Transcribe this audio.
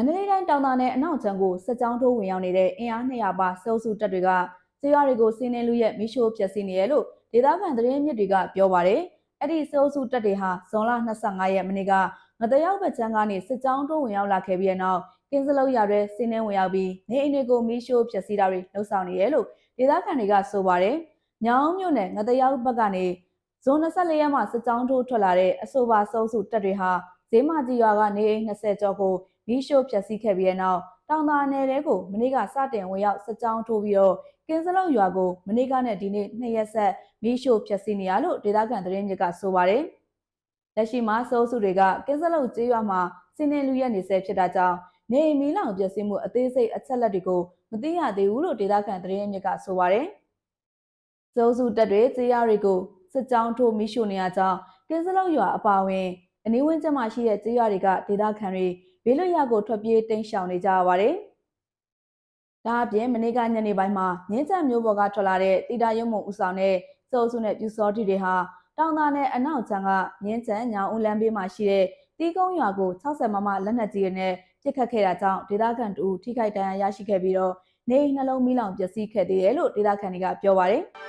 န္တလေးတိုင်းတောင်သာနယ်အနောက်ချမ်းကိုစစ်ကြောင်းထိုးဝင်ရောက်နေတဲ့အင်အား200ပါစေအုပ်စုတပ်တွေကကျေးရွာတွေကိုစီးနှင်းလူရဲ့မိရှို့ဖျက်ဆီးနေရလို့ဒေသခံသတင်းမြစ်တွေကပြောပါတယ်။အဲ့ဒီစေအုပ်စုတပ်တွေဟာဇွန်လ25ရက်မနေ့ကငတရောက်ဘက်ချမ်းကနေစစ်ကြောင်းထိုးဝင်ရောက်လာခဲ့ပြီးတဲ့နောက်ကင်းစလုံးရွာတွေစီးနှင်းဝင်ရောက်ပြီးနေအိမ်တွေကိုမိရှို့ဖျက်ဆီးတာတွေလှုပ်ဆောင်နေရလို့ဒေသခံတွေကဆိုပါတယ်။ညောင်မြို့နယ်ငတရောက်ဘက်ကနေဇွန်24ရက်မှာစစ်ကြောင်းထိုးထွက်လာတဲ့အဆိုပါစေအုပ်စုတပ်တွေဟာဈေးမကြီးရွာကနေအိမ်20ကျော်ကို မီးရှို့ဖျက်ဆီးခဲ့ပြီးတဲ့နောက်တောင်သာနယ်တဲကိုမနေ့ကစတင်ဝင်ရောက်စစ်ကြောင်းထိုးပြီးတော့ကင်းစလုံးရွာကိုမနေ့ကနဲ့ဒီနေ့နှစ်ရက်ဆက်မီးရှို့ဖျက်ဆီးနေရလို့ဒေသခံသတင်းမြစ်ကဆိုပါတယ်။လက်ရှိမှာစိုးစုတွေကကင်းစလုံးကျေးရွာမှာစင်းနေလူရက်နေဆဲဖြစ်တာကြောင့်နေအိမ်မီးလောင်ပျက်စီးမှုအသေးစိတ်အချက်လက်တွေကိုမသိရသေးဘူးလို့ဒေသခံသတင်းမြစ်ကဆိုပါတယ်။စိုးစုတက်တွေကျေးရွာတွေကိုစစ်ကြောင်းထိုးမီးရှို့နေရကြောင်းကင်းစလုံးရွာအပါအဝင်အနီးဝန်းကျင်မှာရှိတဲ့ကျေးရွာတွေကဒေသခံတွေ ဘေးလွတ်ရာကိုထွက်ပြေးတိမ်းရှောင်နေကြရပါတယ်။ဒါအပြင်မနေ့ကညနေပိုင်းမှာငင်းချက်မျိုးပေါ်ကထွက်လာတဲ့တီတာရုံမုံဦးဆောင်တဲ့စိုးစုနဲ့ပြူစောတီတွေဟာတောင်သာနဲ့အနောက်ချမ်းကငင်းချက်ညောင်ဦးလန်းဘေးမှာရှိတဲ့တီးကုန်းရွာကို60မမလက်နက်ကြီးတွေနဲ့ပစ်ခတ်ခဲ့တာကြောင့်ဒေသခံတူထိခိုက်ဒဏ်ရာရရှိခဲ့ပြီးတော့နေနှလုံးမီးလောင်ပျက်စီးခဲ့သေးတယ်လို့ဒေသခံတွေကပြောပါတယ်။